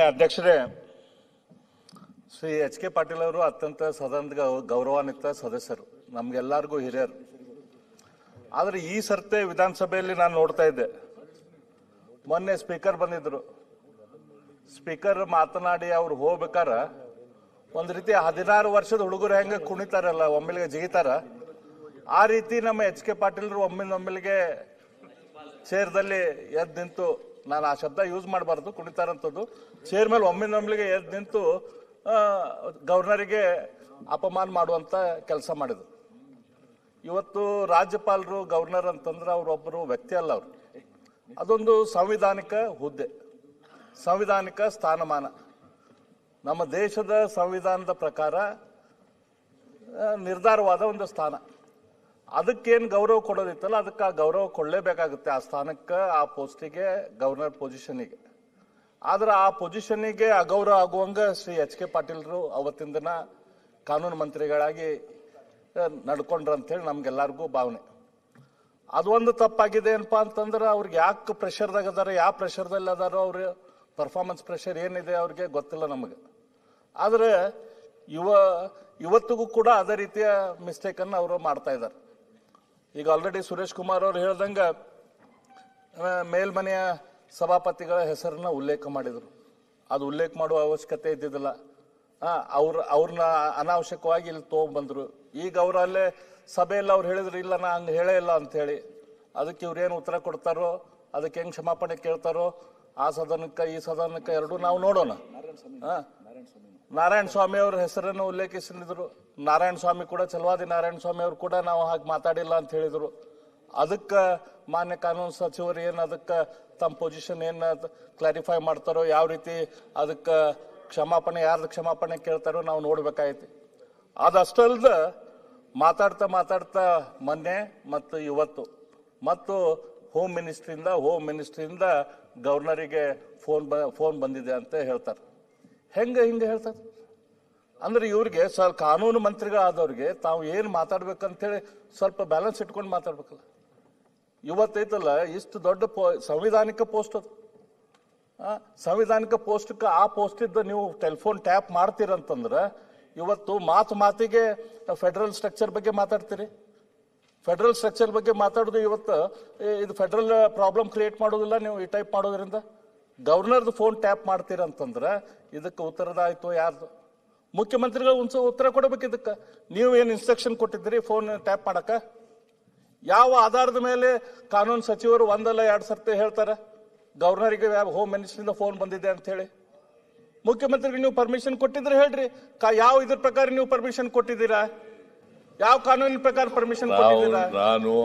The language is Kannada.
ಅಧ್ಯಕ್ಷರೇ, ಶ್ರೀ ಎಚ್ ಕೆ ಪಾಟೀಲ್ ಅವರು ಅತ್ಯಂತ ಸದನದ ಗೌರವಾನ್ವಿತ ಸದಸ್ಯರು, ನಮ್ಗೆಲ್ಲರಿಗೂ ಹಿರಿಯರು. ಆದರೆ ಈ ಸರ್ತೆ ವಿಧಾನಸಭೆಯಲ್ಲಿ ನಾನು ನೋಡ್ತಾ ಇದ್ದೆ. ಮೊನ್ನೆ ಸ್ಪೀಕರ್ ಬಂದಿದ್ರು. ಸ್ಪೀಕರ್ ಮಾತನಾಡಿ ಅವ್ರು ಹೋಗ್ಬೇಕಾರ. ಒಂದು ರೀತಿ ಹದಿನಾರು ವರ್ಷದ ಹುಡುಗರು ಹೆಂಗ ಕುಣಿತಾರಲ್ಲ, ಒಮ್ಮೆಲಿಗೆ ಜಿಗಿತಾರ ಆ ರೀತಿ ನಮ್ಮ ಎಚ್ ಕೆ ಪಾಟೀಲ್ರು ಒಮ್ಮಿಂದ ಒಮ್ಮೆಲಿಗೆ ಚೇರ್ದಲ್ಲಿ ಎದ್ದು ನಿಂತು ನಾನು ಆ ಶಬ್ದ ಯೂಸ್ ಮಾಡಬಾರ್ದು, ಕುಣಿತಾರಂಥದ್ದು. ಚೇರ್ ಮೇಲೆ ಒಮ್ಮೆ ಒಮ್ಮೆಲಿಗೆ ಎದ್ದು ನಿಂತು ಗವರ್ನರಿಗೆ ಅಪಮಾನ ಮಾಡುವಂತ ಕೆಲಸ ಮಾಡಿದ್ರು. ಇವತ್ತು ರಾಜ್ಯಪಾಲರು ಗವರ್ನರ್ ಅಂತಂದ್ರೆ ಅವರೊಬ್ಬರು ವ್ಯಕ್ತಿ ಅಲ್ಲ ಅವರು. ಅದೊಂದು ಸಂವಿಧಾನಿಕ ಹುದ್ದೆ, ಸಂವಿಧಾನಿಕ ಸ್ಥಾನಮಾನ. ನಮ್ಮ ದೇಶದ ಸಂವಿಧಾನದ ಪ್ರಕಾರ ನಿರ್ಧಾರವಾದ ಒಂದು ಸ್ಥಾನ. ಅದಕ್ಕೇನು ಗೌರವ ಕೊಡೋದಿತ್ತಲ್ಲ, ಅದಕ್ಕೆ ಆ ಗೌರವ ಕೊಡಲೇಬೇಕಾಗುತ್ತೆ ಆ ಸ್ಥಾನಕ್ಕೆ, ಆ ಪೋಸ್ಟಿಗೆ ಗವರ್ನರ್ ಪೊಸಿಷನಿಗೆ ಆದ್ರೆ ಆ ಪೊಸಿಷನ್ನಿಗೆ ಅಗೌರವ ಆಗುವಂಗ ಶ್ರೀ ಎಚ್ ಕೆ ಪಾಟೀಲ್ರು ಅವತ್ತಿನ ದಿನ ಕಾನೂನು ಮಂತ್ರಿಗಳಾಗಿ ನಡ್ಕೊಂಡ್ರು ಅಂತೇಳಿ ನಮ್ಗೆಲ್ಲರಿಗೂ ಭಾವನೆ. ಅದು ಒಂದು ತಪ್ಪಾಗಿದೆ ಏನಪ್ಪಾ ಅಂತಂದ್ರೆ ಅವ್ರಿಗೆ ಯಾಕೆ ಪ್ರೆಷರ್ದಾಗ ಅದಾರ, ಯಾವ ಪ್ರೆಷರ್ದಲ್ಲಿ ಅದಾರೋ ಅವ್ರ ಪರ್ಫಾರ್ಮೆನ್ಸ್ ಪ್ರೆಷರ್ ಏನಿದೆ ಅವ್ರಿಗೆ ಗೊತ್ತಿಲ್ಲ ನಮಗೆ. ಆದ್ರೆ ಯುವ, ಇವತ್ತಿಗೂ ಕೂಡ ಅದೇ ರೀತಿಯ ಮಿಸ್ಟೇಕನ್ನು ಅವರು ಮಾಡ್ತಾ ಇದ್ದಾರೆ. ಈಗ ಆಲ್ರೆಡಿ ಸುರೇಶ್ ಕುಮಾರ್ ಅವರು ಹೇಳ್ದಂಗ ಮೇಲ್ಮನೆಯ ಸಭಾಪತಿಗಳ ಹೆಸರನ್ನ ಉಲ್ಲೇಖ ಮಾಡಿದರು. ಅದು ಉಲ್ಲೇಖ ಮಾಡುವ ಅವಶ್ಯಕತೆ ಇದ್ದಿದ್ದಿಲ್ಲ. ಅವ್ರ ಅವ್ರನ್ನ ಅನಾವಶ್ಯಕವಾಗಿ ಇಲ್ಲಿ ತೊಗೊಂಬಂದರು ಈಗ ಅವ್ರ ಅಲ್ಲೇ ಸಭೆಯಲ್ಲಿ ಅವ್ರು ಹೇಳಿದ್ರು ಇಲ್ಲ ನಾ ಹಂಗೆ ಹೇಳೇ ಇಲ್ಲ ಅಂತ ಹೇಳಿ ಅದಕ್ಕೆ ಇವ್ರೇನು ಉತ್ತರ ಕೊಡ್ತಾರೋ ಅದಕ್ಕೆ ಹೆಂಗ್ ಕ್ಷಮಾಪಣೆ ಕೇಳ್ತಾರೋ ಆ ಸದನಕ್ಕೆ ಈ ಸದನಕ್ಕೆ ಎರಡೂ ನಾವು ನೋಡೋಣ. ಆ, ನಾರಾಯಣ ಸ್ವಾಮಿ ಅವ್ರ ಹೆಸರನ್ನು ಉಲ್ಲೇಖಿಸಿದ್ರು. ನಾರಾಯಣ ಸ್ವಾಮಿ ಕೂಡ ಚಲವಾದಿ ನಾರಾಯಣ ಸ್ವಾಮಿ ಅವರು ಕೂಡ ನಾವು ಹಾಗೆ ಮಾತಾಡಿಲ್ಲ ಅಂತ ಹೇಳಿದ್ರು. ಅದಕ್ಕೆ ಮಾನ್ಯ ಕಾನೂನು ಸಚಿವರು ಏನು ಅದಕ್ಕೆ ತಮ್ಮ ಪೊಸಿಷನ್ ಏನ್ ಕ್ಲಾರಿಫೈ ಮಾಡ್ತಾರೋ, ಯಾವ ರೀತಿ ಅದಕ್ಕೆ ಕ್ಷಮಾಪಣೆ, ಯಾರ್ದು ಕ್ಷಮಾಪಣೆ ಕೇಳ್ತಾರೋ ನಾವು ನೋಡ್ಬೇಕಾಯ್ತು ಅದಷ್ಟಲ್ದ ಮಾತಾಡ್ತಾ ಮಾತಾಡ್ತಾ ಮೊನ್ನೆ ಮತ್ತು ಇವತ್ತು. ಮತ್ತು ಹೋಮ್ ಮಿನಿಸ್ಟ್ರಿಯಿಂದ ಹೋಮ್ ಮಿನಿಸ್ಟ್ರಿಯಿಂದ ಗವರ್ನರಿಗೆ ಫೋನ್ ಫೋನ್ ಬಂದಿದೆ ಅಂತ ಹೇಳ್ತಾರೆ. ಹೆಂಗೆ ಹಿಂಗೆ ಹೇಳ್ತಾರೆ ಅಂದ್ರೆ ಇವ್ರಿಗೆ ಸ್ವಲ್ಪ ಕಾನೂನು ಮಂತ್ರಿಗಳಾದವ್ರಿಗೆ ತಾವು ಏನು ಮಾತಾಡ್ಬೇಕಂತೇಳಿ ಸ್ವಲ್ಪ ಬ್ಯಾಲೆನ್ಸ್ ಇಟ್ಕೊಂಡು ಮಾತಾಡ್ಬೇಕಲ್ಲ. ಇವತ್ತೈತಲ್ಲ, ಇಷ್ಟು ದೊಡ್ಡ ಪೋ, ಸಂವಿಧಾನಿಕ ಪೋಸ್ಟ್ ಅದು. ಸಂವಿಧಾನಿಕ ಪೋಸ್ಟ್ಗೆ ಆ ಪೋಸ್ಟ್ ಇದ್ದ ನೀವು ಟೆಲಿಫೋನ್ ಟ್ಯಾಪ್ ಮಾಡ್ತೀರಂತಂದ್ರೆ ಇವತ್ತು ಮಾತು ಮಾತಿಗೆ ಫೆಡರಲ್ ಸ್ಟ್ರಕ್ಚರ್ ಬಗ್ಗೆ ಮಾತಾಡ್ತೀರಿ? ಫೆಡರಲ್ ಸ್ಟ್ರಕ್ಚರ್ ಬಗ್ಗೆ ಮಾತಾಡೋದು ಇವತ್ತು, ಇದು ಫೆಡರಲ್ ಪ್ರಾಬ್ಲಮ್ ಕ್ರಿಯೇಟ್ ಮಾಡೋದಿಲ್ಲ ನೀವು ಈ ಟೈಪ್ ಮಾಡೋದ್ರಿಂದ? ಗವರ್ನರ್ದು ಫೋನ್ ಟ್ಯಾಪ್ ಮಾಡ್ತೀರಂತಂದ್ರೆ ಇದಕ್ಕೆ ಉತ್ತರದಾಯ್ತು ಯಾರ್ದು? ಮುಖ್ಯಮಂತ್ರಿಗಳು ಒಂದ್ಸ ಉತ್ತರ ಕೊಡಬೇಕು ಇದಕ್ಕೆ. ನೀವು ಏನು ಇನ್ಸ್ಟ್ರಕ್ಷನ್ ಕೊಟ್ಟಿದ್ದೀರಿ ಫೋನ್ ಟ್ಯಾಪ್ ಮಾಡಕ ಯಾವ ಆಧಾರದ ಮೇಲೆ ಕಾನೂನು ಸಚಿವರು ಒಂದಲ್ಲ ಎರಡು ಸರ್ತಿ ಹೇಳ್ತಾರೆ ಗವರ್ನರಿಗೆ ಹೋಮ್ ಮಿನಿಸ್ಟ್ರಿಂದ ಫೋನ್ ಬಂದಿದೆ ಅಂತ ಹೇಳಿ? ಮುಖ್ಯಮಂತ್ರಿಗೆ ನೀವು ಪರ್ಮಿಷನ್ ಕೊಟ್ಟಿದ್ರೆ ಹೇಳ್ರಿ. ಕಾ- ಯಾವ ಇದ್ರ ಪ್ರಕಾರ ನೀವು ಪರ್ಮಿಷನ್ ಕೊಟ್ಟಿದ್ದೀರಾ? ಯಾವ ಕಾನೂನಿನ ಪ್ರಕಾರ ಪರ್ಮಿಷನ್ ಕೊಟ್ಟಿದ್ದೀರಾ? ನಾನು